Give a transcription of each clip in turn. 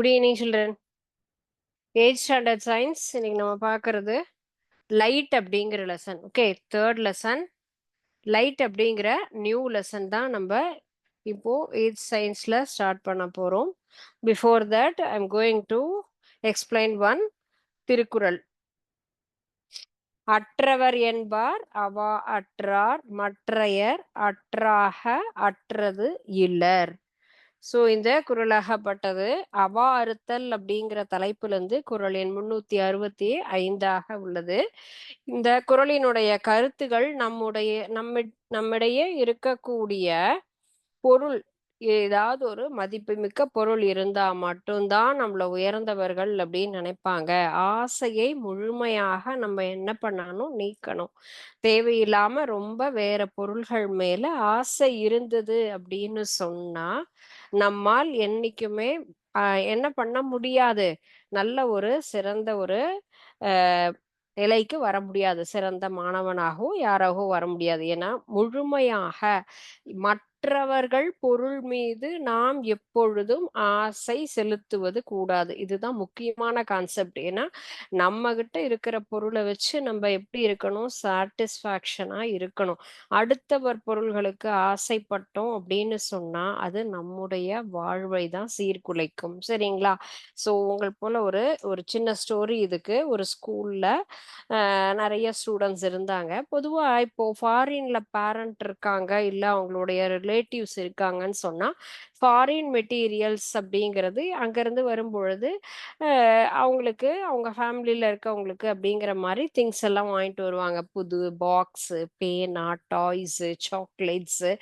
Good evening children eight standard science இன்னைக்கு நம்ம பார்க்கறது லைட் அப்படிங்கிற lesson okay third lesson light அப்படிங்கிற நியூ லெசன் தான் நம்ம இப்போ எயிட் சயின்ஸ்ல ஸ்டார்ட் பண்ண போறோம். Before that I am going to explain one Thirukkural. அற்றவர் என்பார் அவா அற்றார் மற்றையர் அற்றாக அற்றது இல்லர். ஸோ இந்த குரலாகப்பட்டது அவா அறுத்தல் அப்படிங்கிற தலைப்புல இருந்து குரல் எண் முன்னூத்தி அறுபத்தி ஐந்தாக உள்ளது. இந்த குரலினுடைய கருத்துகள் நம்முடைய நம்ம நம்மிடையே இருக்கக்கூடிய பொருள் ஏதாவது ஒரு மதிப்புமிக்க பொருள் இருந்தா மட்டும்தான் நம்மள உயர்ந்தவர்கள் அப்படின்னு நினைப்பாங்க. ஆசையை முழுமையாக நம்ம என்ன பண்ணணும்? நீக்கணும். தேவையில்லாம ரொம்ப வேற பொருள்கள் மேல ஆசை இருந்தது அப்படின்னு சொன்னா நம்மால் என்னைக்குமே என்ன பண்ண முடியாது. நல்ல ஒரு சிறந்த ஒரு நிலைக்கு வர முடியாது. சிறந்த மாணவனாகவும் யாராகவும் வர முடியாது. ஏன்னா முழுமையாக மற்ற மற்றவர்கள் பொருள் மீது நாம் எப்பொழுதும் ஆசை செலுத்துவது கூடாது. இதுதான் முக்கியமான கான்செப்ட் ஏன்னா நம்ம கிட்ட இருக்கிற பொருளை வச்சு நம்ம எப்படி இருக்கணும்? சாட்டிஸ்ஃபேக்ஷனா இருக்கணும். அடுத்தவர் பொருள்களுக்கு ஆசைப்பட்டோம் அப்படின்னு சொன்னா அது நம்முடைய வாழ்வை தான் சீர்குலைக்கும். சரிங்களா? ஸோ உங்கள் போல ஒரு ஒரு சின்ன ஸ்டோரி இதுக்கு. ஒரு ஸ்கூல்ல நிறைய ஸ்டூடெண்ட்ஸ் இருந்தாங்க. பொதுவாக இப்போ ஃபாரின்ல பேரண்ட் இருக்காங்க. இல்லை அவங்களுடைய ரிலேட்டிவ்ஸ் இருக்காங்கன்னு சொன்னால் ஃபாரின் மெட்டீரியல்ஸ் அப்படிங்கிறது அங்கேருந்து வரும்பொழுது அவங்களுக்கு அவங்க ஃபேமிலியில் இருக்கவங்களுக்கு அப்படிங்கிற மாதிரி திங்ஸ் எல்லாம் வாங்கிட்டு வருவாங்க. புது பாக்ஸு பேனா டாய்ஸு சாக்லேட்ஸு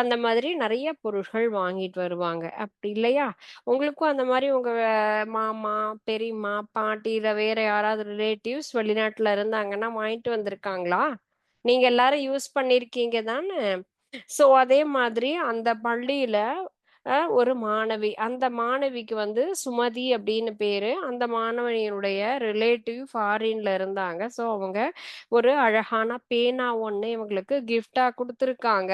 அந்த மாதிரி நிறைய பொருட்கள் வாங்கிட்டு வருவாங்க. அப்படி இல்லையா? உங்களுக்கும் அந்த மாதிரி உங்கள் மாமா பெரியம்மா பாட்டி இல்லை வேற யாராவது ரிலேட்டிவ்ஸ் வெளிநாட்டில் இருந்தாங்கன்னா வாங்கிட்டு வந்திருக்காங்களா? நீங்க எல்லாரும் யூஸ் பண்ணிருக்கீங்க தானே? சோ அதே மாதிரி அந்த பள்ளியில ஒரு மாணவி. அந்த மாணவிக்கு வந்து சுமதி அப்படின்னு பேரு. அந்த மாணவனியுடைய ரிலேட்டிவ் ஃபாரின்ல இருந்தாங்க. ஸோ அவங்க ஒரு அழகான பேனா ஒன்று இவங்களுக்கு கிஃப்டா கொடுத்துருக்காங்க.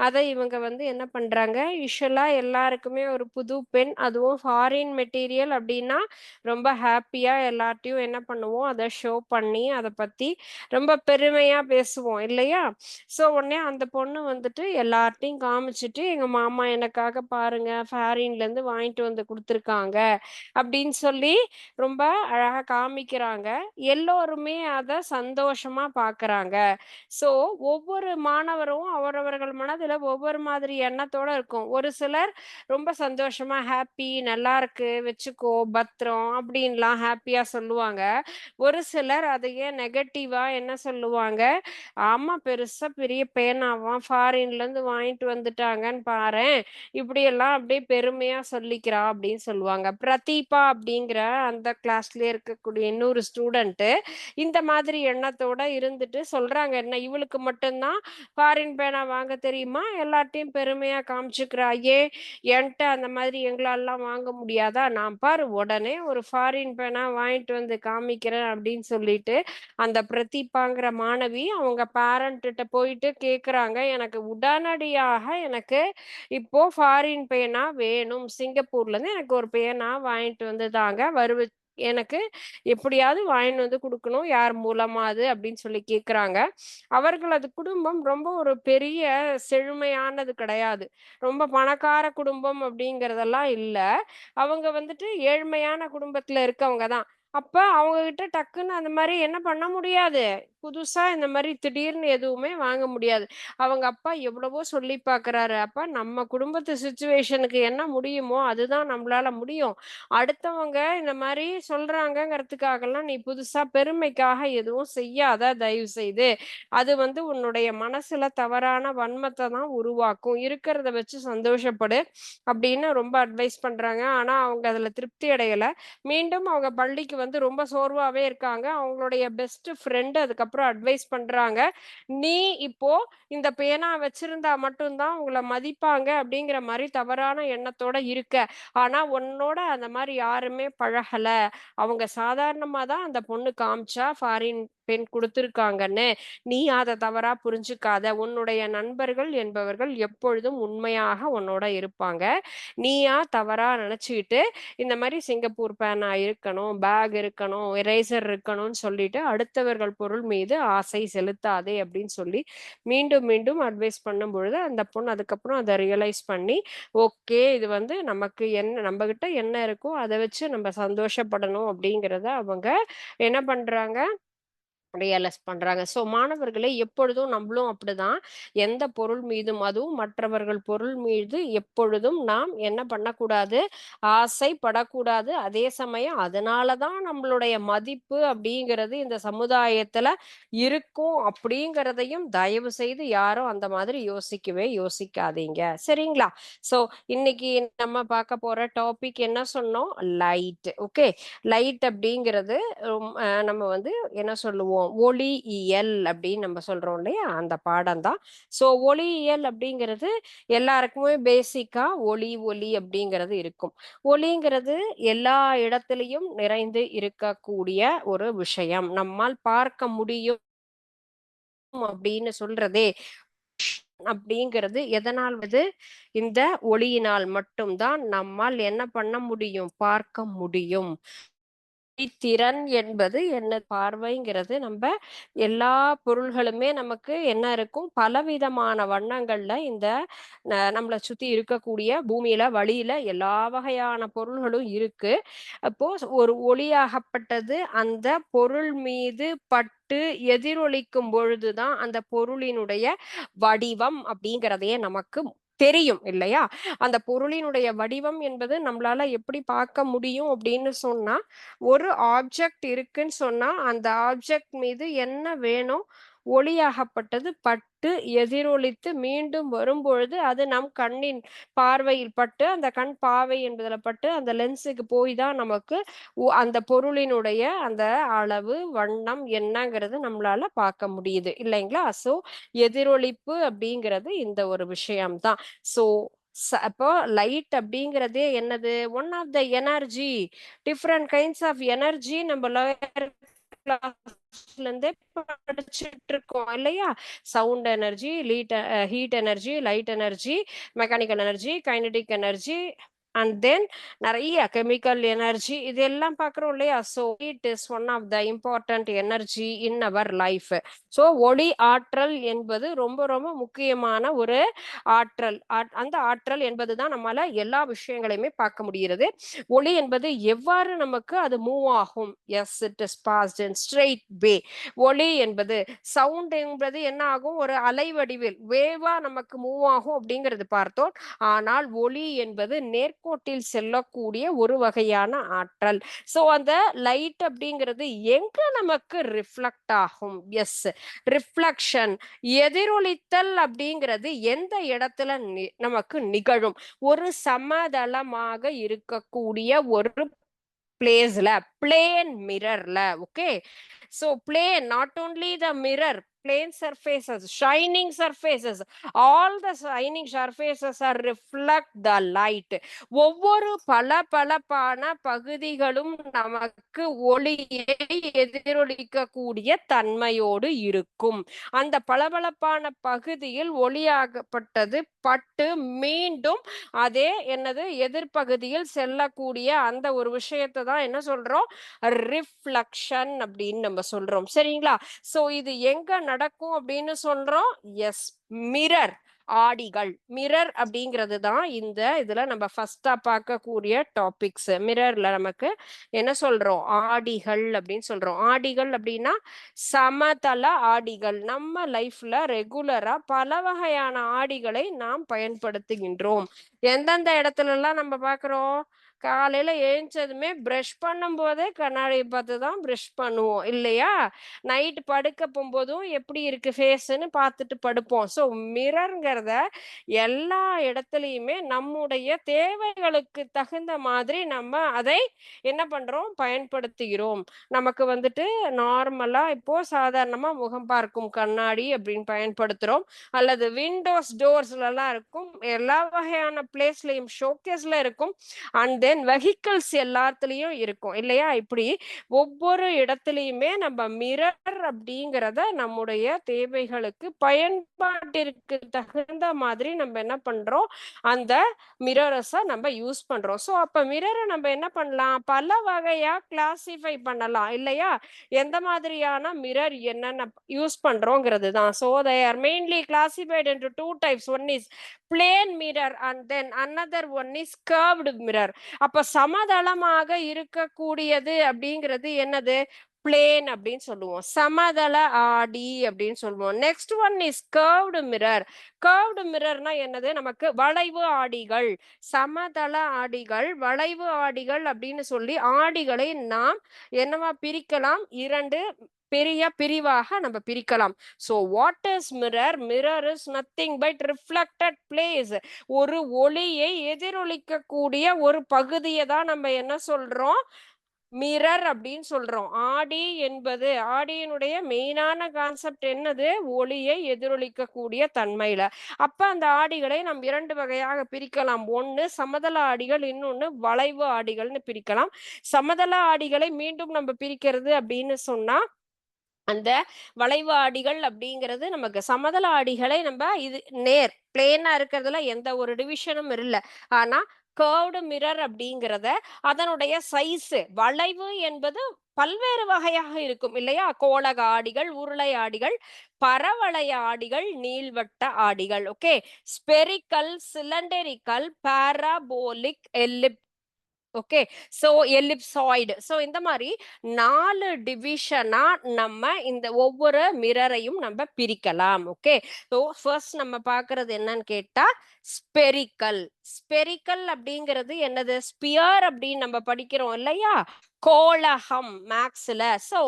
அதை இவங்க வந்து என்ன பண்றாங்க? யூஸ்வலா எல்லாருக்குமே ஒரு புது பெண். அதுவும் ஃபாரின் மெட்டீரியல் அப்படின்னா ரொம்ப ஹாப்பியா எல்லார்ட்டையும் என்ன பண்ணுவோம்? அதை ஷோ பண்ணி அதை பத்தி ரொம்ப பெருமையா பேசுவோம். இல்லையா? ஸோ உடனே அந்த பொண்ணு வந்துட்டு எல்லார்ட்டையும் காமிச்சிட்டு எங்க மாமா எனக்காக பா பாருங்க ஃபாரின்ல இருந்து வாங்கிட்டு வந்து கொடுத்துருக்காங்க அப்படின்னு சொல்லி ரொம்ப அழகா காமிக்கிறாங்க. எல்லோருமே அதை சந்தோஷமா பாக்குறாங்க. ஸோ ஒவ்வொரு மாணவரும் அவரவர்கள் மனதுல ஒவ்வொரு மாதிரி எண்ணத்தோட இருக்கும். ஒரு சிலர் ரொம்ப சந்தோஷமா ஹாப்பி நல்லா இருக்கு வச்சுக்கோ பத்திரம் அப்படின்லாம் ஹாப்பியா சொல்லுவாங்க. ஒரு சிலர் அதையே நெகட்டிவா என்ன சொல்லுவாங்க ஆமா பெருசா பெரிய பேனாவான் ஃபாரின்ல இருந்து வாங்கிட்டு வந்துட்டாங்கன்னு பாரு இப்படி எல்லாம் அப்படியே பெருமையா சொல்லிக்கிறா அப்படின்னு சொல்லுவாங்க. பிரதீபா அப்படிங்கிற அந்த கிளாஸ்ல இருக்கக்கூடிய இன்னொரு ஸ்டூடெண்ட்டு இந்த மாதிரி எண்ணத்தோட இருந்துட்டு சொல்றாங்க. என்ன இவளுக்கு மட்டும்தான் ஃபாரின் பேனா வாங்க தெரியுமா? எல்லார்ட்டையும் பெருமையா காமிச்சுக்கிறா. ஏ என்கிட்ட அந்த மாதிரி எங்களாலாம் வாங்க முடியாதா? நான் பாரு உடனே ஒரு ஃபாரின் பேனா வாங்கிட்டு வந்து காமிக்கிறேன் அப்படின்னு சொல்லிட்டு அந்த பிரதீபாங்கிற மாணவி அவங்க பேரண்ட்ட போயிட்டு கேக்குறாங்க. எனக்கு உடனடியாக எனக்கு இப்போ ஃபாரின் பேனா வேணும். சிங்கப்பூர்ல இருந்து எனக்கு ஒரு பேனா வாங்கிட்டு வந்து தாங்க. வருவ எனக்கு எப்படியாவது வாங்கிட்டு வந்து கொடுக்கணும். யார் மூலமா அது அப்படின்னு சொல்லி கேட்குறாங்க அவர்களது குடும்பம் ரொம்ப ஒரு பெரிய செழுமையானது கிடையாது. ரொம்ப பணக்கார குடும்பம் அப்படிங்கறதெல்லாம் இல்ல. அவங்க வந்துட்டு ஏழ்மையான குடும்பத்துல இருக்கவங்க தான். அப்ப அவங்க கிட்ட டக்குன்னு அந்த மாதிரி என்ன பண்ண முடியாது. புதுசா இந்த மாதிரி திடீர்னு எதுவுமே வாங்க முடியாது. அவங்க அப்பா எவ்வளவோ சொல்லி பாக்குறாரு. அப்பா நம்ம குடும்பத்து சுச்சுவேஷனுக்கு என்ன முடியுமோ அதுதான் நம்மளால முடியும். அடுத்தவங்க இந்த மாதிரி சொல்றாங்கங்கிறதுக்காகலாம் நீ புதுசா பெருமைக்காக எதுவும் செய்யாத. தயவு செய்து அது வந்து உன்னுடைய மனசுல தவறான வன்மத்தை தான் உருவாக்கும். இருக்கிறத வச்சு சந்தோஷப்படு அப்படின்னு ரொம்ப அட்வைஸ் பண்றாங்க. ஆனா அவங்க அதுல திருப்தி அடையல. மீண்டும் அவங்க பள்ளிக்கு வந்து ரொம்ப சோர்வாவே இருக்காங்க. அவங்களுடைய பெஸ்ட் ஃப்ரெண்டு அதுக்கப்புறம் அட்வைஸ் பண்றாங்க. நீ இப்போ இந்த பேனா வச்சிருந்தா மட்டும்தான் உங்களை மதிப்பாங்க அப்படிங்கிற மாதிரி தவறான எண்ணத்தோட இருக்க. ஆனா உன்னோட அந்த மாதிரி யாருமே பழகல. அவங்க சாதாரணமா தான் அந்த பொண்ணு காமிச்சா ஃபாரின் பெண் கொடுத்திருக்காங்கன்னு நீ அதை தவறா புரிஞ்சுக்காத. உன்னுடைய நண்பர்கள் என்பவர்கள் எப்பொழுதும் உண்மையாக உன்னோட இருப்பாங்க. நீயா தவறா நினைச்சுக்கிட்டு இந்த மாதிரி சிங்கப்பூர் பேனா இருக்கணும் பேக் இருக்கணும் எரேசர் இருக்கணும்னு சொல்லிட்டு அடுத்தவர்கள் பொருள் மீது ஆசை செலுத்தாதே அப்படின்னு சொல்லி மீண்டும் மீண்டும் அட்வைஸ் பண்ணும் பொழுது அந்த பொண்ணு அதுக்கப்புறம் அதை ரியலைஸ் பண்ணி ஓகே இது வந்து நமக்கு என்ன நம்ம கிட்ட என்ன இருக்கோ அதை வச்சு நம்ம சந்தோஷப்படணும் அப்படிங்கிறத அவங்க என்ன பண்றாங்க? ரியலைஸ் பண்றாங்க. ஸோ மாணவர்களே எப்பொழுதும் நம்மளும் அப்படிதான். எந்த பொருள் மீதும் அதுவும் மற்றவர்கள் பொருள் மீது எப்பொழுதும் நாம் என்ன பண்ணக்கூடாது? ஆசைப்படக்கூடாது. அதே சமயம் அதனால தான் நம்மளுடைய மதிப்பு அப்படிங்கிறது இந்த சமுதாயத்துல இருக்கும் அப்படிங்கிறதையும் தயவு செய்து யாரும் அந்த மாதிரி யோசிக்கவே யோசிக்காதீங்க. சரிங்களா? ஸோ இன்னைக்கு நம்ம பார்க்க போற டாபிக் என்ன சொன்னோம்? லைட் ஓகே லைட் அப்படிங்கிறது நம்ம வந்து என்ன சொல்லுவோம்? ஒளியியல் அப்படின்னு நம்ம சொல்றோம் இல்லையா? அந்த பாடம் தான். ஸோ ஒளியியல் அப்படிங்கிறது எல்லாருக்குமே பேசிக்கா ஒளி ஒளி அப்படிங்கிறது இருக்கும். ஒளிங்கிறது எல்லா இடத்துலையும் நிறைந்து இருக்கக்கூடிய ஒரு விஷயம். நம்மால் பார்க்க முடியும் அப்படின்னு சொல்றதே அப்படிங்கிறது எதனால் வந்து இந்த ஒளியினால் மட்டும்தான் நம்மால் என்ன பண்ண முடியும்? பார்க்க முடியும். திறன் என்பது என்ன பார்வைங்கிறது நம்ம எல்லா பொருள்களுமே நமக்கு என்ன இருக்கும்? பலவிதமான வண்ணங்கள்ல இந்த ந- நம்மளை சுத்தி இருக்கக்கூடிய பூமியில வழியில எல்லா வகையான பொருள்களும் இருக்கு. அப்போ ஒரு ஒளியாகப்பட்டது அந்த பொருள் மீது பட்டு எதிரொலிக்கும் பொழுதுதான் அந்த பொருளினுடைய வடிவம் அப்படிங்கிறதையே நமக்கு தெரியும் இல்லையா? அந்த பொருளினுடைய வடிவம் என்பது நம்மளால எப்படி பார்க்க முடியும் அப்படின்னு சொன்னா ஒரு ஆப்ஜெக்ட் இருக்குன்னு சொன்னா அந்த ஆப்ஜெக்ட் மீது என்ன வேணும் ஒளியாகப்பட்டது. பட்டு எதிரொலித்து மீண்டும் வரும்பொழுது அது நம் கண்ணின் பார்வையில் பட்டு அந்த கண் பாவை என்பதில் பட்டு அந்த லென்ஸுக்கு போய் தான் நமக்கு ஒ- அந்த பொருளினுடைய அந்த அளவு வண்ணம் என்னங்கிறது நம்மளால பார்க்க முடியுது. இல்லைங்களா? ஸோ எதிரொலிப்பு அப்படிங்கிறது இந்த ஒரு விஷயம்தான் ஸோ அப்போ லைட் அப்படிங்கிறதே என்னது? One of the energy different kinds of energy நம்ம கிளாஸ்ல இருந்தே படிச்சுட்டு இருக்கோம் இல்லையா? Sound energy lead heat energy light energy mechanical energy kinetic energy and then நிறைய கெமிக்கல் எனர்ஜி இது எல்லாம் பார்க்குறோம் இல்லையா? So it is one of the important energy in our life so ஒளி ஆற்றல் என்பது ரொம்ப ரொம்ப முக்கியமான ஒரு ஆற்றல். அந்த ஆற்றல் என்பது தான் நம்மளால எல்லா விஷயங்களையுமே பார்க்க முடிகிறது. ஒளி என்பது எவ்வாறு நமக்கு அது மூவ் ஆகும்? Yes it is passed in straight way ஒளி என்பது சவுண்ட் என்பது என்ன ஆகும்? ஒரு அலை வடிவில் வேவா நமக்கு மூவ் ஆகும் அப்படிங்கிறது பார்த்தோம். ஆனால் ஒளி என்பது நேர் நேர்கோட்டில் செல்லக்கூடிய ஒரு வகையான ஆற்றல். சோ அந்த லைட் அப்படிங்கிறது எங்க நமக்கு ரிஃப்ளெக்ட் ஆகும்? எஸ் ரிஃப்ளக்ஷன் எதிரொலித்தல் அப்படிங்கிறது எந்த இடத்துல நி- நமக்கு நிகழும்? ஒரு சமதளமாக இருக்கக்கூடிய ஒரு பிளேஸ்ல plane மிரர்ல okay so plane not only the mirror plane surfaces shining surfaces all the shining surfaces are reflect the light. ஒவ்வொரு பல பலப்பான பகுதிகளும் நமக்கு ஒளியை எதிரொலிக்கக்கூடிய தன்மையோடு இருக்கும். அந்த பளபளப்பான பகுதியில் ஒளியாகப்பட்டது பட்டு மீண்டும் அதே என்னது எதிர்பகுதியில் செல்லக்கூடிய அந்த ஒரு விஷயத்தை தான் என்ன சொல்றோம்? ரிஃப்ளக்ஷன் அப்படின்னு நம்ம சொல்றோம். சரிங்களா? சோ இது எங்க நடக்கும் அப்படின்னு சொல்றோம். S mirror ஆடிகள். மிரர் அப்படிங்கிறது தான் இந்த இதுல நம்ம ஃபர்ஸ்டா பார்க்கக்கூடிய டாபிக்ஸ் மிரர்ல நமக்கு என்ன சொல்றோம்? ஆடிகள் அப்படின்னு சொல்றோம். ஆடிகள் அப்படின்னா சமதள ஆடிகள். நம்ம லைஃப்ல ரெகுலரா பல வகையான ஆடிகளை நாம் பயன்படுத்துகின்றோம். எந்தெந்த இடத்துல எல்லாம் நம்ம பாக்குறோம் காலையில எழுந்ததுமே ப்ரஷ் பண்ணும் போதே பார்த்து தான் ப்ரஷ் பண்ணுவோம் இல்லையா? நைட் படுக்க போகும்போதும் எப்படி இருக்கு ஃபேஸுன்னு பார்த்துட்டு படுப்போம். ஸோ மிரர்ங்கிறத எல்லா இடத்துலையுமே நம்முடைய தேவைகளுக்கு தகுந்த மாதிரி நம்ம அதை என்ன பண்றோம்? பயன்படுத்துகிறோம். நமக்கு வந்துட்டு நார்மலாக இப்போ சாதாரணமாக முகம் பார்க்கும் கண்ணாடி அப்படின்னு பயன்படுத்துகிறோம் அல்லது விண்டோஸ் டோர்ஸ்லலாம் இருக்கும். எல்லா வகையான பிளேஸ்லையும் ஷோகேஸ்ல இருக்கும். அண்ட் தென் வெஹிக்கிள்ஸ் எல்லாத்துலயும் இருக்கும் இல்லையா? இப்படி ஒவ்வொரு இடத்துலயுமே நம்ம மிரர் அப்படிங்கிறத நம்முடைய தேவைகளுக்கு பயன்பாட்டிற்கு தகுந்த மாதிரி நம்ம என்ன பண்றோம்? அந்த மிரரஸை நம்ம யூஸ் பண்றோம். ஸோ அப்ப மிரரை நம்ம என்ன பண்ணலாம்? பல வகையா கிளாசிஃபை பண்ணலாம் இல்லையா? எந்த மாதிரியான மிரர் என்னென்ன யூஸ் பண்றோங்கிறது தான். So they are mainly classified into two types one is plane mirror and then another one is curved mirror அப்ப சமதளமாக இருக்கக்கூடியது அப்படிங்கிறது என்னது? பிளேன் அப்படின்னு சொல்லுவோம். சமதள ஆடி அப்படின்னு சொல்லுவோம். Next one is curved mirror curved மிரர்னா என்னது? நமக்கு வளைவு ஆடிகள். சமதள ஆடிகள் வளைவு ஆடிகள் அப்படின்னு சொல்லி ஆடிகளை நாம் என்னவா பிரிக்கலாம்? இரண்டு பெரிய பிரிவாக நம்ம பிரிக்கலாம். So what is mirror mirror is nothing but reflected place ஒரு ஒளியை எதிரொலிக்கக்கூடிய ஒரு பகுதியை தான் நம்ம என்ன சொல்றோம்? மிரர் அப்படின்னு சொல்றோம். ஆடி என்பது ஆடியினுடைய மெயினான கான்செப்ட் என்னது? ஒளியை எதிரொலிக்கக்கூடிய தன்மையில. அப்ப அந்த ஆடிகளை நாம் இரண்டு வகையாக பிரிக்கலாம். ஒன்று சமதள ஆடிகள் இன்னொன்னு வளைவு ஆடிகள்னு பிரிக்கலாம். சமதள ஆடிகளை மீண்டும் நம்ம பிரிக்கிறது அப்படின்னு சொன்னா அந்த வளைவு ஆடிகள் அப்படிங்கிறது நமக்கு சமதள ஆடிகளை நம்ம இது நேர் பிளேனா இருக்கிறதுல எந்த ஒரு டிவிஷனும் இல்லை. ஆனா கேர்வ்டு மிரர் அப்படிங்கிறத அதனுடைய சைஸ் வளைவு என்பது பல்வேறு வகையாக இருக்கும் இல்லையா? கோலக ஆடிகள் உருளை ஆடிகள் பரவளைய ஆடிகள் நீள்வட்ட ஆடிகள். Okay spherical cylindrical parabolic ellipse okay. So ellipsoid. So இந்த மாதிரி நாலு டிவிஷனா நம்ம இந்த ஒவ்வொரு மிரரையும் நம்ம பிரிக்கலாம். ஓகே. ஸோ ஃபர்ஸ்ட் நம்ம பார்க்கறது என்னன்னு கேட்டா ஸ்பெரிக்கல். ஸ்பெரிக்கல் அப்படிங்கிறது என்னது? ஸ்பியர் அப்படின்னு நம்ம படிக்கிறோம் இல்லையா? கோலகம் மேக்ஸ்ல ஸோ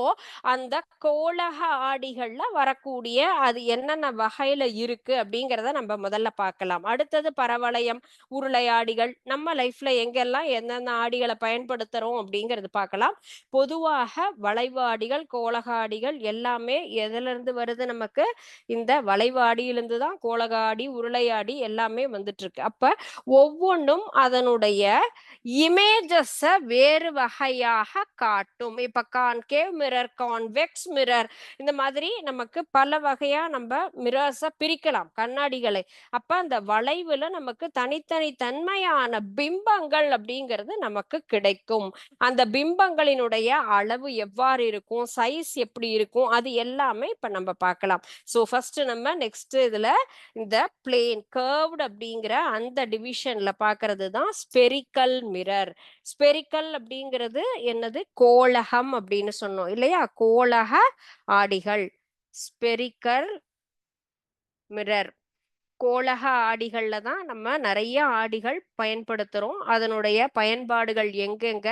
அந்த கோலக ஆடிகள்ல வரக்கூடிய அது என்னென்ன வகையில இருக்கு அப்படிங்கிறத நம்ம முதல்ல பார்க்கலாம். அடுத்தது பரவளையம் உருளை ஆடிகள் நம்ம லைஃப்ல எங்கெல்லாம் எந்தெந்த ஆடிகளை பயன்படுத்துறோம் அப்படிங்கிறது பார்க்கலாம். பொதுவாக வளைவு ஆடிகள் கோலக ஆடிகள் எல்லாமே எதுல இருந்து வருது நமக்கு? இந்த வளைவு ஆடியிலிருந்து தான் கோலக ஆடி உருளை ஆடி எல்லாமே வந்துட்டு இருக்கு அப்ப ஒவ்வொன்றும் அதனுடைய இமேஜஸ வேறு வகையாக காட்டும். இப்ப கான்கேவ் மிரர் கான்வெக்ஸ் மிரர் இந்த மாதிரி நமக்கு பல வகையா நம்ம மிரர்ஸ பிரிக்கலாம் கண்ணாடிகளை. அப்ப அந்த வளைவுல நமக்கு தனித்தனி தன்மையான பிம்பங்கள் அப்படிங்கிறது நமக்கு கிடைக்கும். அந்த பிம்பங்களினுடைய அளவு எவ்வாறு இருக்கும் சைஸ் எப்படி இருக்கும் அது எல்லாமே இப்ப நம்ம பார்க்கலாம். ஸோ ஃபர்ஸ்ட் நம்ம நெக்ஸ்ட் இதுல இந்த பிளேன் கர்வ்டு அப்படிங்கிற அந்த டிவிஷன்ல பாக்குறது தான் ஸ்பெரிக்கல் மிரர் ஸ்பெரிக்கல் அப்படிங்கிறது என்னது? கோலகம் அப்படின்னு சொன்னோம் இல்லையா? கோலக ஆடிகள். Spherical mirror. கோலக ஆடிகள்ல தான் நம்ம நிறைய ஆடிகள் பயன்படுத்துறோம். அதனுடைய பயன்பாடுகள் எங்கெங்க?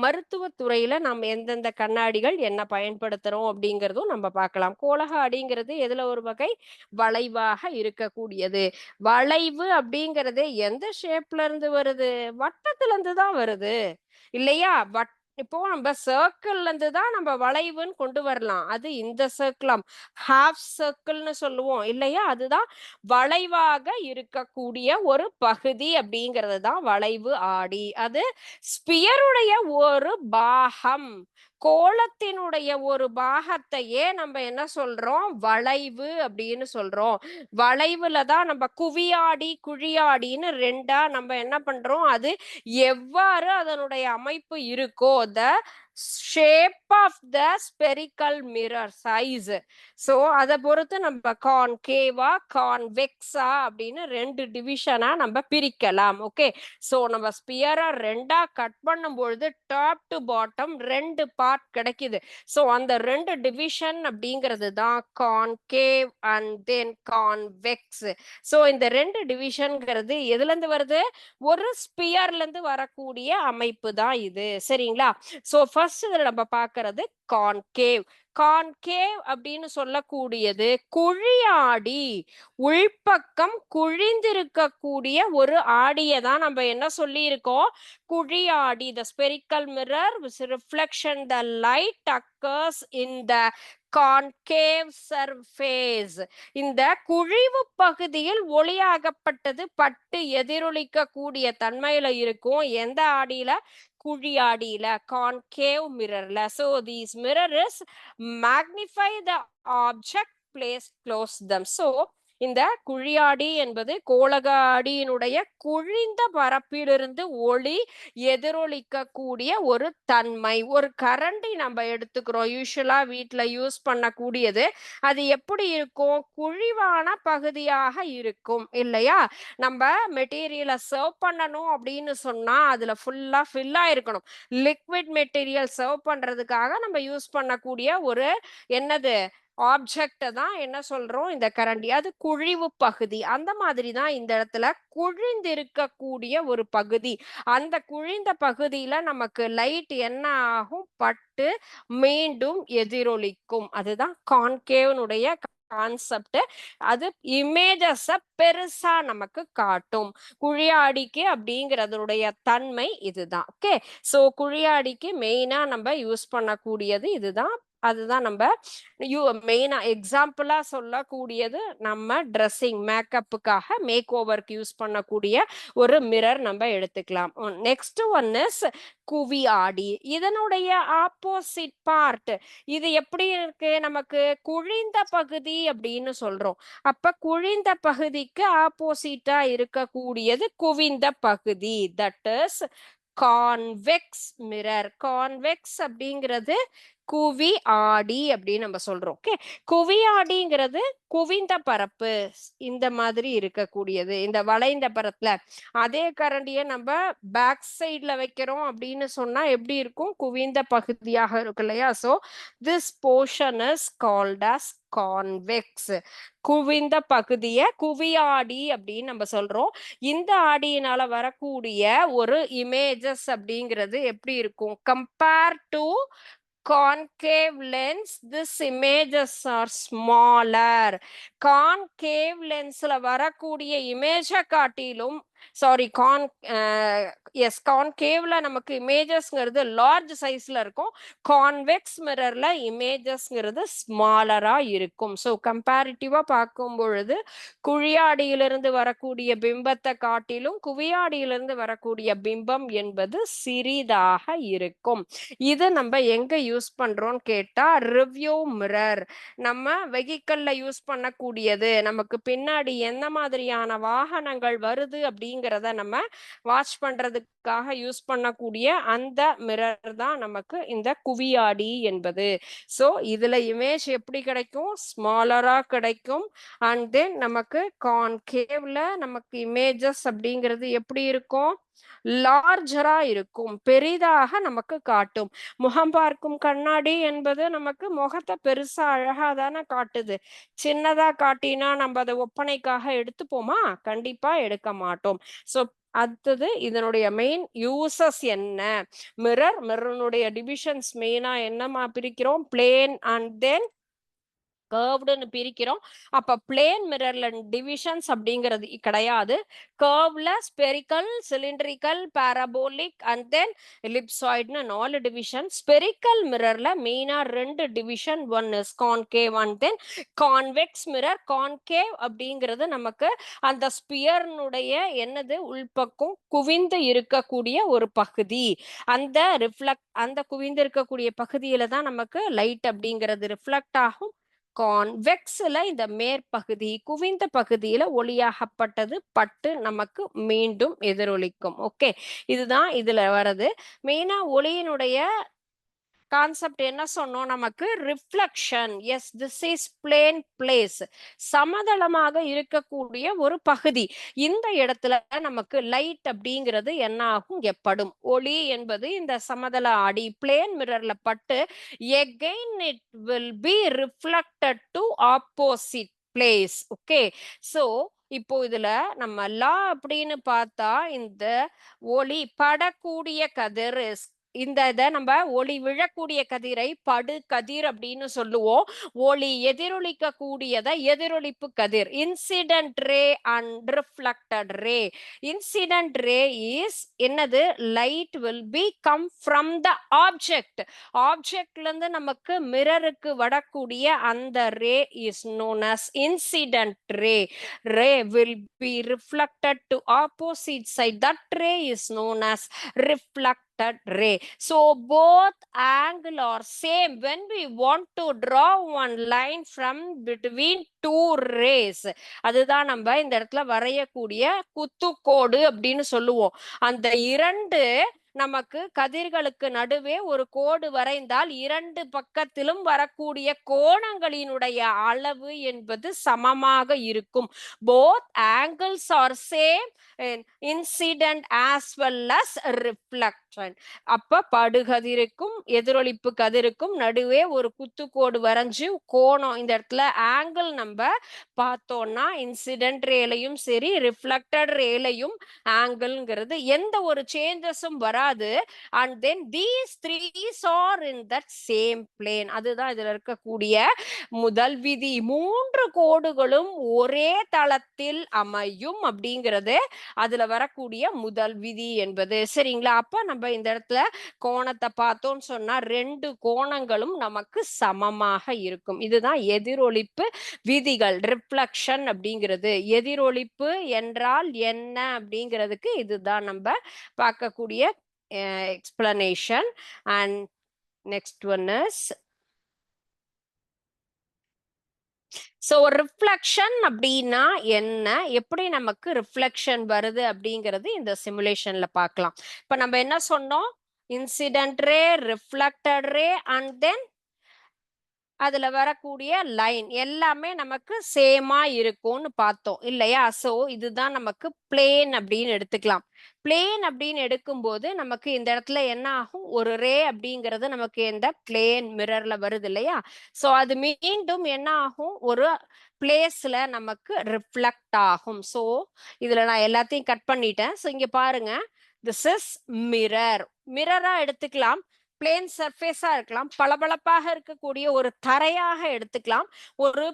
மருத்துவத்துறையில நம்ம எந்தெந்த கண்ணாடிகள் என்ன பயன்படுத்துறோம் அப்படிங்கிறதும் நம்ம பார்க்கலாம். கோலக ஆடிங்கிறது எதுல ஒரு வகை? வளைவாக இருக்கக்கூடியது. வளைவு அப்படிங்கிறது எந்த ஷேப்ல இருந்து வருது? வட்டத்துல இருந்து தான் வருது. இல்லையா? வட்ட இப்போ நம்ம சர்க்கிள்ல இருந்து தான் நம்ம வளைவுன்னு கொண்டு வரலாம். அது இந்த சர்க்கிளாம் ஹாஃப் சர்க்கிள்னு சொல்லுவோம் இல்லையா? அதுதான் வளைவாக இருக்கக்கூடிய ஒரு பகுதி அப்படிங்கிறது தான் வளைவு ஆடி. அது ஸ்பியருடைய ஒரு பாகம். கோலத்தினுடைய ஒரு பாகத்தையே நம்ம என்ன சொல்றோம்? வளைவு அப்படின்னு சொல்றோம். வளைவுல தான் நம்ம குவியாடி குழியாடின்னு ரெண்டா நம்ம என்ன பண்றோம்? அது எவ்வாறு அதனுடைய அமைப்பு இருக்கோ the shape of the spherical mirror size so அதை பொறுத்து நம்ம கான்கேவா கான்வெக்ஸா அப்படின்னு ரெண்டு டிவிஷனா நம்ம பிரிக்கலாம் ஓகே ஸோ நம்ம ஸ்பியரை ரெண்டா கட் பண்ணும் பொழுது டாப் டு பாட்டம் ரெண்டு பார்ட் கிடைக்குது. ஸோ அந்த ரெண்டு டிவிஷன் அப்படிங்கிறது தான் concave and then convex so இந்த ரெண்டு டிவிஷன்ங்கிறது எதுலேருந்து வருது? ஒரு ஸ்பியர்லேருந்து வரக்கூடிய அமைப்பு தான் இது. சரிங்களா? ஸோ ஃபர்ஸ்ட் இதில் நம்ம பார்க்கறது கான்கேவ். கான்கேவ் அப்படின்னு சொல்லக்கூடியது குழியாடி உள்பக்கம் குழிந்திருக்கக்கூடிய ஒரு ஆடியை தான் நம்ம என்ன சொல்லியிருக்கோம்? குழியாடி the spherical mirror reflection the light occurs in the concave surface இந்த குழிவு பகுதியில் ஒளியாகப்பட்டது பட்டு எதிரொலிக்க கூடிய தன்மையில இருக்கும். எந்த ஆடியில? kuriadiila, concave mirror. So these mirrors magnify the object placed close them. So இந்த குழியாடி என்பது கோலக அடியினுடைய குழிந்த பரப்பிலிருந்து ஒளி எதிரொலிக்க கூடிய ஒரு தன்மை. ஒரு கரண்டி நம்ம எடுத்துக்கிறோம். யூஸ்வலா வீட்டில் யூஸ் பண்ணக்கூடியது. அது எப்படி இருக்கும்? குழிவான பகுதியாக இருக்கும். இல்லையா? நம்ம மெட்டீரியலை சர்வ் பண்ணணும் அப்படின்னு சொன்னா அதுல ஃபுல்லா ஃபில் ஆயிருக்கணும். லிக்விட் மெட்டீரியல் சர்வ் பண்றதுக்காக நம்ம யூஸ் பண்ணக்கூடிய ஒரு என்னது? ஆப்ஜெக்டை தான் என்ன சொல்றோம்? இந்த கரண்டி. அது குழிவு பகுதி. அந்த மாதிரி தான் இந்த இடத்துல குழிந்திருக்கக்கூடிய ஒரு பகுதி. அந்த குழிந்த பகுதியில நமக்கு லைட் என்ன ஆகும்? பட்டு மீண்டும் எதிரொலிக்கும். அதுதான் கான்கேவனுடைய கான்செப்ட் அது இமேஜஸ பெருசா நமக்கு காட்டும். குழியாடிக்கு அப்படிங்கறதுடைய தன்மை இதுதான். ஓகே சோ குழியாடிக்கு மெயினா நம்ம யூஸ் பண்ணக்கூடியது இதுதான் அதுதான் நம்ம யூ மெயினா எக்ஸாம்பிளா சொல்லக்கூடியது நம்ம ட்ரெஸ்ஸிங் மேக்கப்புக்காக மேக் ஓவருக்கு யூஸ் பண்ணக்கூடிய ஒரு மிரர் நம்ம எடுத்துக்கலாம். நெக்ஸ்ட் ஒன் இஸ் குவி ஆடி. இதனுடைய ஆப்போசிட் பார்ட் இது எப்படி இருக்கு? நமக்கு குழிந்த பகுதி அப்படின்னு சொல்றோம். அப்ப குழிந்த பகுதிக்கு ஆப்போசிட்டா இருக்கக்கூடியது குவிந்த பகுதி. That is convex mirror. Convex அப்படிங்கிறது குவி ஆடி அப்படின்னு நம்ம சொல்றோம். ஓகே குவி ஆடிங்கிறது குவிந்த பரப்பு இந்த மாதிரி இருக்கக்கூடியது. இந்த வளைந்த பரப்புல அதே கரண்டியை நம்ம பேக் சைட்ல வைக்கிறோம் அப்படின்னு சொன்னா எப்படி இருக்கும்? குவிந்த பகுதியாக இருக்கு இல்லையா? So this portion is called as convex குவிந்த பகுதிய குவியாடி அப்படின்னு நம்ம சொல்றோம். இந்த ஆடியினால வரக்கூடிய ஒரு இமேஜஸ் அப்படிங்கிறது எப்படி இருக்கும்? Compare to concave lens this images are smaller concave lensல வரக்கூடிய இமேஜை காட்டிலும் சாரி கான் எஸ் கான்கேவ்ல நமக்கு இமேஜஸ்ங்கிறது லார்ஜ் சைஸ்ல இருக்கும். கான்வெக்ஸ் மிரர்ல இமேஜஸ்ங்கிறது ஸ்மாலரா இருக்கும். ஸோ கம்பேரிட்டிவா பார்க்கும் பொழுது குழியாடியிலிருந்து வரக்கூடிய பிம்பத்தை காட்டிலும் குவியாடியிலிருந்து வரக்கூடிய பிம்பம் என்பது சிறிதாக இருக்கும். இது நம்ம எங்க யூஸ் பண்றோம்னு கேட்டா ரிவ்யூ மிரர் நம்ம வெஹிக்கல்ல யூஸ் பண்ணக்கூடியது. நமக்கு பின்னாடி எந்த மாதிரியான வாகனங்கள் வருது அப்படி அப்படிங்கிறத நம்ம வாட்ச் பண்றதுக்காக யூஸ் பண்ணக்கூடிய அந்த மிரர் தான் நமக்கு இந்த குவியாடி என்பது. ஸோ இதுல இமேஜ் எப்படி கிடைக்கும்? ஸ்மாலரா கிடைக்கும். அண்ட் தென் நமக்கு கான்கேவ்ல நமக்கு இமேஜஸ் அப்படிங்கிறது எப்படி இருக்கும்? லார்ஜரா இருக்கும். பெரிதாக நமக்கு காட்டும். முகம் பார்க்கும் கண்ணாடி என்பது நமக்கு முகத்தை பெருசா அழகா தானே காட்டுது. சின்னதா காட்டினா நம்ம அதை ஒப்பனைக்காக எடுத்துப்போமா? கண்டிப்பா எடுக்க மாட்டோம். ஸோ அடுத்தது இதனுடைய மெயின் யூசஸ் என்ன? மிரர் மிரனுடைய டிவிஷன்ஸ் மெயினா என்னமா பிரிக்கிறோம்? பிளேன் அண்ட் தென் கர்வ்டுன்னு பிரிக்கிறோம். அப்ப பிளேன் மிரர்ல டிவிஷன்ஸ் அப்படிங்கிறது கிடையாது. கேர்வ்ல spherical cylindrical parabolic and then எலிப்சாய்ட்னு நாலு டிவிஷன் ஸ்பெரிக்கல் மிரர்ல மெயினா ரெண்டு division one is concave and then convex mirror concave அப்படிங்கிறது நமக்கு அந்த ஸ்பியர்னுடைய என்னது? உள்பக்கம் குவிந்து இருக்கக்கூடிய ஒரு பகுதி. அந்த ரிஃப்ளக்ட் அந்த குவிந்து இருக்கக்கூடிய பகுதியில தான் நமக்கு லைட் அப்படிங்கிறது ரிஃப்ளெக்ட் ஆகும். கான்வெக்ஸில் இந்த மேற்பகுதி குவிந்த பகுதியில் ஒளியாகப்பட்டது பட்டு நமக்கு மீண்டும் எதிரொலிக்கும். ஓகே இதுதான் இதில் வர்றது. மெயினாக ஒளியினுடைய கான்செப்ட் என்ன சொன்னோம்? நமக்கு reflection yes this is plane place சமதளமாக இருக்கக்கூடிய ஒரு பகுதி. இந்த இடத்துல நமக்கு லைட் அப்படிங்கிறது என்ன ஆகும் எப்படும் ஒளி என்பது இந்த சமதள ஆடி பிளேன் மிரர்ல பட்டு again it will be reflected to opposite place okay so இப்போ இதுல நம்ம லா அப்படின்னு பார்த்தா இந்த ஒளி படக்கூடிய கதிர் இஸ் இந்த இதை நம்ம ஒளி விழக்கூடிய கதிரை படு கதிர் அப்படின்னு சொல்லுவோம். ஒளி எதிரொலிக்க கூடியதை எதிரொலிப்பு கதிர். Incident ray and reflected ray incident ray is என்னது? Light will be come from the object ஆப்ஜெக்ட்ல இருந்து நமக்கு மிரருக்கு வரக்கூடிய அந்த ray is known as incident ray ray will be reflected to opposite side that ray is known as reflect reflected ray. So both angle are same. When we want to draw one line from between two rays, அதுதான் நம்ம இந்த இடத்துல வரையக்கூடிய குத்துக்கோடு அப்படின்னு சொல்லுவோம் அந்த இரண்டு நமக்கு கதிர்களுக்கு நடுவே ஒரு கோடு வரைந்தால் இரண்டு பக்கத்திலும் வரக்கூடிய கோணங்களினுடைய அளவு என்பது சமமாக இருக்கும். Both angles are same incident as well as reflection அப்ப படுகதிருக்கும் எதிரொலிப்பு கதிருக்கும் நடுவே ஒரு குத்துக்கோடு வரைஞ்சு கோணம் இந்த இடத்துல ஆங்கிள் நம்ம பார்த்தோம்னா இன்சிடென்ட் ரேலையும் சரி ரிஃப்ளக்டட் ரேலையும் ஆங்கிள்ங்கிறது எந்த ஒரு சேஞ்சஸும் வராது. And then these threes are in that same plane அதுதான் இதுல இருக்கக்கூடிய முதல் விதி. மூன்று கோடுகளும் ஒரே தளத்தில் அமையும் அப்படிங்கிறது அதுல வரக்கூடிய முதல் விதி என்பது. சரிங்களா? அப்ப நம்ம இந்த இடத்துல கோணத்தை பார்த்தோம்னு சொன்னா ரெண்டு கோணங்களும் நமக்கு சமமாக இருக்கும். இதுதான் எதிரொலிப்பு விதிகள் ரிஃப்ளக்ஷன் அப்படிங்கிறது. எதிரொலிப்பு என்றால் என்ன அப்படிங்கிறதுக்கு இதுதான் நம்ம பார்க்கக்கூடிய explanation and next one is so reflection அப்படின்னா என்ன? எப்படி நமக்கு ரிஃப்ளெக்ஷன் வருது அப்படிங்கிறது இந்த சிமுலேஷன்ல பார்க்கலாம். இப்போ நம்ம என்ன சொன்னோம்? Incident ray reflected ray and then அதுல வரக்கூடிய லைன் எல்லாமே நமக்கு சேமா இருக்கும்னு பார்த்தோம் இல்லையா? சோ இதுதான் நமக்கு பிளேன் அப்படின்னு எடுத்துக்கலாம். பிளேன் அப்படின்னு எடுக்கும்போது நமக்கு இந்த இடத்துல என்ன ஆகும்? ஒரு ரே அப்படிங்கிறது நமக்கு இந்த பிளேன் மிரர்ல வருது இல்லையா? சோ அது மீண்டும் என்ன ஆகும்? ஒரு பிளேஸ்ல நமக்கு ரிஃப்ளெக்ட் ஆகும். சோ இதுல நான் எல்லாத்தையும் கட் பண்ணிட்டேன். ஸோ இங்க பாருங்க. திஸ் இஸ் மிரர் மிரரா எடுத்துக்கலாம். பிளேன் சர்ஃபேஸா இருக்கலாம். பளபளப்பாக இருக்கக்கூடிய ஒரு தரையாக எடுத்துக்கலாம். ஒரு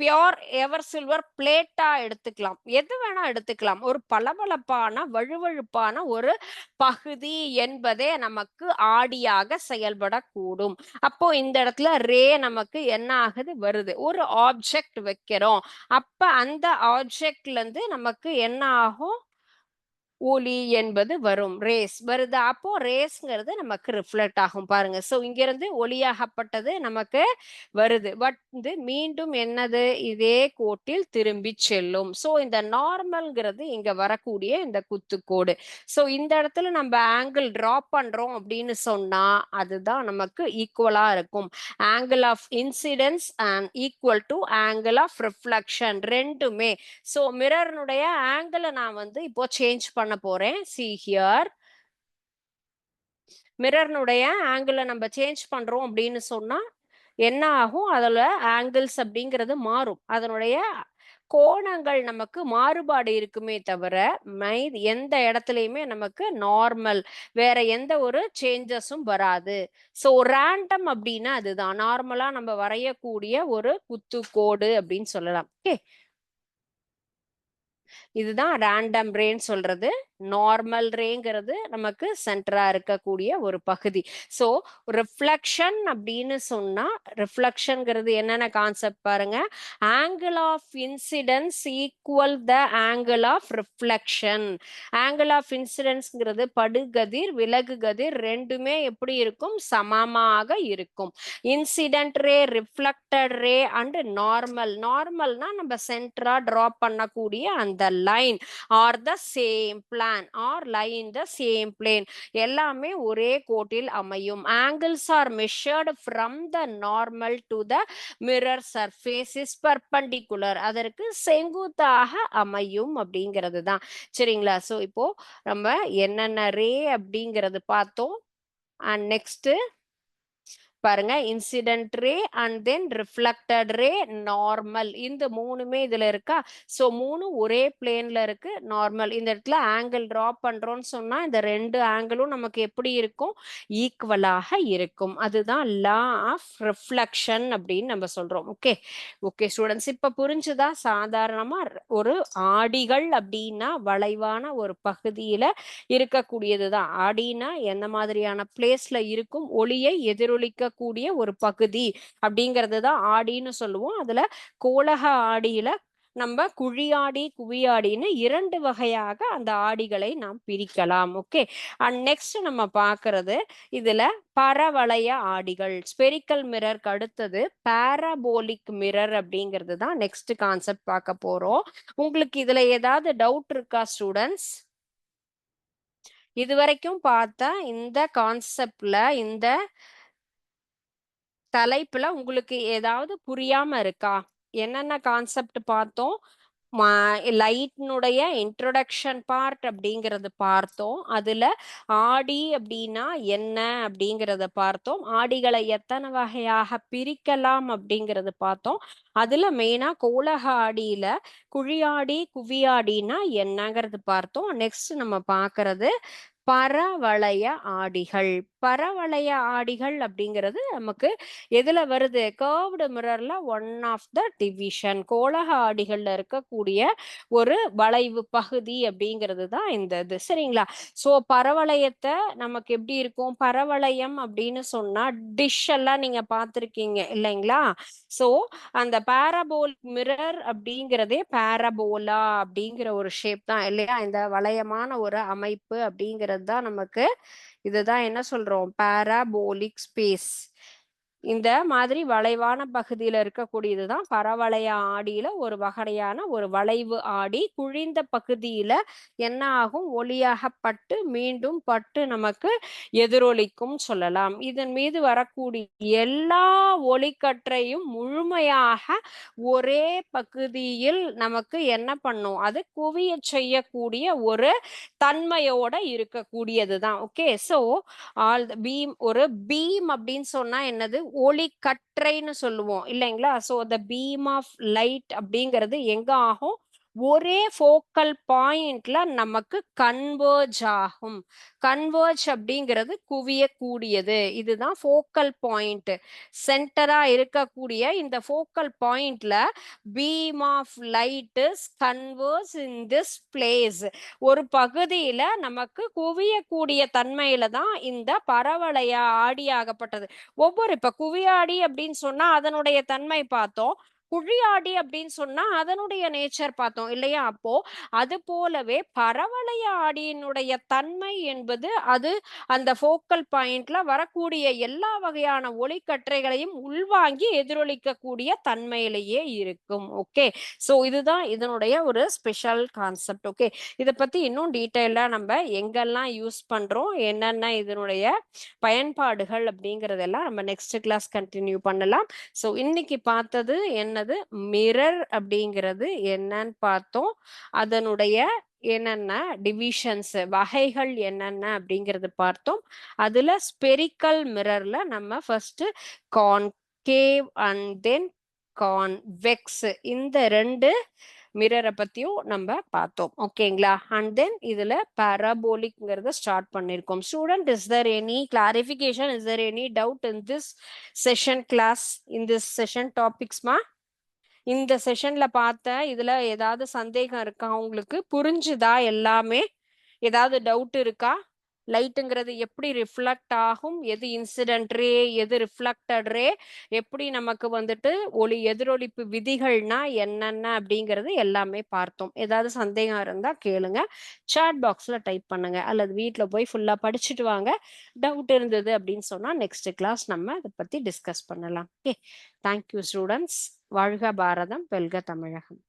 பியோர் எவர் சில்வர் பிளேட்டா எடுத்துக்கலாம். எது வேணா எடுத்துக்கலாம். ஒரு பளபளப்பான வழுவழுப்பான ஒரு பகுதி என்பதே நமக்கு ஆடியாக செயல்படக்கூடும். அப்போ இந்த இடத்துல ரே நமக்கு என்ன ஆகுது? வருது. ஒரு ஆப்ஜெக்ட் வைக்கிறோம். அப்ப அந்த ஆப்ஜெக்ட்ல இருந்து நமக்கு என்ன ஆகும்? ஒளி என்பது வரும் ரேஸ் வருது. அப்போ ரேஸ்ங்கிறது நமக்கு ரிஃப்ளெக்ட் ஆகும் பாருங்க. ஸோ இங்கிருந்து ஒளியாகப்பட்டது நமக்கு வருது. பட் வந்து மீண்டும் என்னது? இதே கோட்டில் திரும்பி செல்லும். ஸோ இந்த நார்மல்ங்கிறது இங்க வரக்கூடிய இந்த குத்துக்கோடு. ஸோ இந்த இடத்துல நம்ம ஆங்கிள் ட்ராப் பண்றோம் அப்படின்னு சொன்னா அதுதான் நமக்கு ஈக்குவலா இருக்கும். Angle of incidence and equal to angle of reflection ரெண்டுமே. ஸோ மிரர்னுடைய ஆங்கிளை நான் வந்து இப்போ சேஞ்ச் பண்ண போறேன். சி ஹியர் மிரர்னுடைய ஆங்கிளை நம்ம சேஞ்ச் பண்றோம் அப்படின்னு சொன்னா என்ன ஆகும்? அதுல ஆங்கிள்ஸ் அப்படிங்கிறது மாறும். அதனுடைய கோணங்கள் நமக்கு மாறுபாடு இருக்குமே தவிர மை எந்த இடத்துலையுமே நமக்கு நார்மல் வேற எந்த ஒரு சேஞ்சஸும் வராது. ஸோ ரேண்டம் அப்படின்னா அதுதான். நார்மலா நம்ம வரையக்கூடிய ஒரு குத்து கோடு அப்படின்னு சொல்லலாம். ஓகே இதுதான் ரேண்டம் பிரெயின் சொல்றது. நார்மல் ரேங்கிறது நமக்கு சென்டரா இருக்கக்கூடிய ஒரு பகுதி. ஸோ ரிஃப்ளெக்ஷன் அப்படின்னு சொன்னா ரிஃப்ளெக்ஷன்ங்கிறது என்னென்ன கான்செப்ட் பாருங்க? Angle of incidence equal the angle of reflection angle of இன்சிடென்ஸ்ங்கிறது படுகதிர் விலகு கதிர் ரெண்டுமே எப்படி இருக்கும்? சமமாக இருக்கும். Incident ray reflected ray and normal நார்மல்னா நம்ம சென்டரா டிரா பண்ணக்கூடிய அந்த line are the same plane are line the same plane எல்லாமே ஒரே கோட்டில் அமையும். Angles are measured from the normal to the mirror surface is perpendicular அதற்கு செங்குத்தாக அமையும் அப்படிங்கிறது தான். சரிங்களா? ஸோ இப்போ நம்ம என்னென்ன ரே அப்படிங்கிறது பார்த்தோம். அண்ட் நெக்ஸ்ட்டு பாருங்க incident ray and then reflected ray normal இந்த மூணுமே இதுல இருக்கா? ஸோ மூணு ஒரே பிளேன்ல இருக்கு நார்மல் இந்த இடத்துல ஆங்கிள் ட்ரா பண்றோம்னு சொன்னா இந்த ரெண்டு ஆங்கிளும் நமக்கு எப்படி இருக்கும்? ஈக்குவலாக இருக்கும். அதுதான் லா ஆஃப் ரிஃப்ளெக்ஷன் அப்படின்னு நம்ம சொல்றோம். ஓகே ஓகே ஸ்டூடெண்ட்ஸ் இப்ப புரிஞ்சுதா? சாதாரணமா ஒரு ஆடிகள் அப்படின்னா வளைவான ஒரு பகுதியில இருக்கக்கூடியதுதான். ஆடினா எந்த மாதிரியான பிளேஸ்ல இருக்கும்? ஒளியை எதிரொலிக்க இருக்கக்கூடிய ஒரு பகுதி அப்படிங்கிறது தான் ஆடின்னு சொல்லுவோம். அதுல கோலக ஆடியில நம்ம குழியாடி குவியாடின்னு இரண்டு வகையாக அந்த ஆடிகளை நாம் பிரிக்கலாம். ஓகே? அண்ட் நெக்ஸ்ட் நம்ம பார்க்கறது இதுல பரவளைய ஆடிகள் ஸ்பெரிக்கல் மிரருக்கு அடுத்தது பாராபோலிக் மிரர் அப்படிங்கிறது தான் நெக்ஸ்ட் கான்செப்ட் பார்க்க போறோம். உங்களுக்கு இதுல ஏதாவது டவுட் இருக்கா ஸ்டூடெண்ட்ஸ் இது வரைக்கும் பார்த்தா இந்த கான்செப்ட்ல இந்த தலைப்புல உங்களுக்கு ஏதாவது புரியாம இருக்கா? என்னென்ன கான்செப்ட் பார்த்தோம்? லைட்னுடைய இன்ட்ரொடக்ஷன் பார்ட் அப்படிங்கறது பார்த்தோம். அதுல ஆடி அப்படின்னா என்ன அப்படிங்கறத பார்த்தோம். ஆடிகளை எத்தனை வகையாக பிரிக்கலாம் அப்படிங்கறது பார்த்தோம். அதுல மெயினா கோலக ஆடியில குழியாடி குவியாடினா என்னங்கிறது பார்த்தோம். நெக்ஸ்ட் நம்ம பார்க்கறது பரவளைய ஆடிகள். பரவளைய ஆடிகள் அப்படிங்கிறது நமக்கு எதுல வருது? கர்வ்டு மிரர்ல ஒன் ஆஃப் த டிவிஷன் கோலக ஆடிகள்ல இருக்கக்கூடிய ஒரு வளைவு பகுதி அப்படிங்கிறது தான் இந்த இது. சரிங்களா? ஸோ பரவளையத்தை நமக்கு எப்படி இருக்கும்? பரவளையம் அப்படின்னு சொன்னா டிஷ் எல்லாம் நீங்க பார்த்துருக்கீங்க இல்லைங்களா? ஸோ அந்த பாரபோல் மிரர் அப்படிங்கிறதே பாரபோலா அப்படிங்கிற ஒரு ஷேப் தான் இல்லையா? இந்த வளையமான ஒரு அமைப்பு அப்படிங்கிறது தான் நமக்கு. இதுதான் என்ன சொல்றோம்? பாராபோலிக் ஸ்பேஸ் இந்த மாதிரி வளைவான பகுதியில் இருக்கக்கூடியது தான் பரவளைய ஆடியில ஒரு வகையான ஒரு வளைவு ஆடி குழிந்த பகுதியில என்ன ஆகும்? ஒளியாக பட்டு மீண்டும் பட்டு நமக்கு எதிரொலிக்கும் சொல்லலாம். இதன் மீது வரக்கூடிய எல்லா ஒளிக்கற்றையும் முழுமையாக ஒரே பகுதியில் நமக்கு என்ன பண்ணும்? அது குவிய செய்யக்கூடிய ஒரு தன்மையோட இருக்கக்கூடியது தான் ஓகே ஸோ ஆல் பீம் ஒரு பீம் அப்படின்னு சொன்னா என்னது? ஒளி கற்றைன்னு சொல்லுவோம் இல்லைங்களா? So the beam of light அப்படிங்கிறது எங்க ஆகும்? ஒரே ஃபோக்கல் பாயிண்ட்ல நமக்கு கன்வர்ஜ் ஆகும். கன்வர்ஜ் அப்படிங்கிறது குவியக்கூடியது இதுதான் ஃபோக்கல் பாயிண்ட் சென்டரா இருக்கக்கூடிய இந்த ஃபோக்கல் பாயிண்ட்ல beam of light is converse in this place ஒரு பகுதியில நமக்கு குவியக்கூடிய தன்மையில தான் இந்த பரவளைய ஆடியாகப்பட்டது. ஒவ்வொரு இப்ப குவியாடி அப்படின்னு சொன்னா அதனுடைய தன்மை பார்த்தோம். குழியாடி அப்படின்னு சொன்னா அதனுடைய நேச்சர் பார்த்தோம் இல்லையா? அப்போ அது போலவே பரவளைய ஆடியினுடைய தன்மை என்பது அது அந்த ஃபோக்கல் பாயிண்ட்ல வரக்கூடிய எல்லா வகையான ஒளிக்கற்றைகளையும் உள்வாங்கி எதிரொலிக்கக்கூடிய தன்மையிலேயே இருக்கும். ஓகே ஸோ இதுதான் இதனுடைய ஒரு ஸ்பெஷல் கான்செப்ட் ஓகே இதை பத்தி இன்னும் டீட்டெயிலா நம்ம எங்கெல்லாம் யூஸ் பண்றோம் என்னென்ன இதனுடைய பயன்பாடுகள் அப்படிங்கறதெல்லாம் நம்ம நெக்ஸ்ட் கிளாஸ் கண்டினியூ பண்ணலாம். ஸோ இன்னைக்கு பார்த்தது என்ன என்னது மிரர் அப்படிங்கிறது என்னன்னு பார்த்தோம். அதனுடைய என்னென்ன டிவிஷன்ஸ் வகைகள் என்னென்ன அப்படிங்கிறது பார்த்தோம். அதுல ஸ்பெரிக்கல் மிரர்ல நம்ம first concave and then convex இந்த ரெண்டு மிரரை பத்தியும் நம்ம பார்த்தோம். ஓகேங்களா? அண்ட் தென் இதுல பாராபோலிக்ங்கிறத ஸ்டார்ட் பண்ணிருக்கோம். Student is there any clarification is there any doubt in this session class in this session டாபிக்ஸ்மா இந்த செஷன்ல பார்த்த இதுல ஏதாவது சந்தேகம் இருக்கா? உங்களுக்கு புரிஞ்சுதா எல்லாமே? ஏதாவது டவுட் இருக்கா? லைட்டுங்கிறது எப்படி ரிஃப்ளெக்ட் ஆகும்? எது இன்சிடென்ட் ரே எது ரிஃப்ளெக்டட் ரே எப்படி நமக்கு வந்துட்டு ஒளி எதிரொலிப்பு விதிகள்னா என்னென்ன அப்படிங்கிறது எல்லாமே பார்த்தோம். ஏதாவது சந்தேகம் இருந்தால் கேளுங்க. சாட் பாக்ஸில் டைப் பண்ணுங்க. அல்லது வீட்டில் போய் ஃபுல்லாக படிச்சுட்டு வாங்க. டவுட் இருந்தது அப்படின்னு சொன்னால் நெக்ஸ்ட் கிளாஸ் நம்ம அதை பற்றி டிஸ்கஸ் பண்ணலாம். ஓகே தேங்க்யூ ஸ்டூடெண்ட்ஸ் வாழ்க பாரதம். வெல்க தமிழகம்.